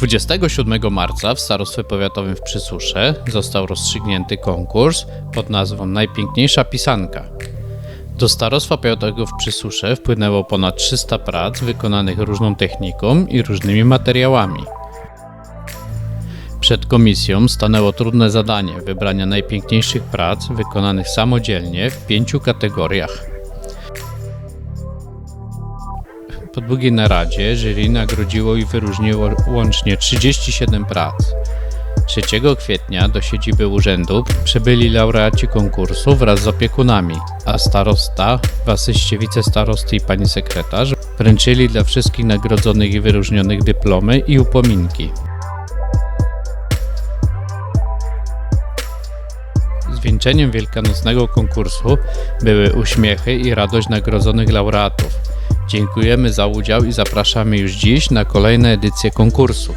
27 marca w Starostwie Powiatowym w Przysusze został rozstrzygnięty konkurs pod nazwą Najpiękniejsza Pisanka. Do Starostwa Powiatowego w Przysusze wpłynęło ponad 300 prac wykonanych różną techniką i różnymi materiałami. Przed komisją stanęło trudne zadanie wybrania najpiękniejszych prac wykonanych samodzielnie w pięciu kategoriach. Po długiej naradzie jury nagrodziło i wyróżniło łącznie 37 prac. 3 kwietnia do siedziby urzędu przybyli laureaci konkursu wraz z opiekunami, a starosta, w wicestarosty i pani sekretarz wręczyli dla wszystkich nagrodzonych i wyróżnionych dyplomy i upominki. Zwieńczeniem wielkanocnego konkursu były uśmiechy i radość nagrodzonych laureatów. Dziękujemy za udział i zapraszamy już dziś na kolejne edycje konkursu.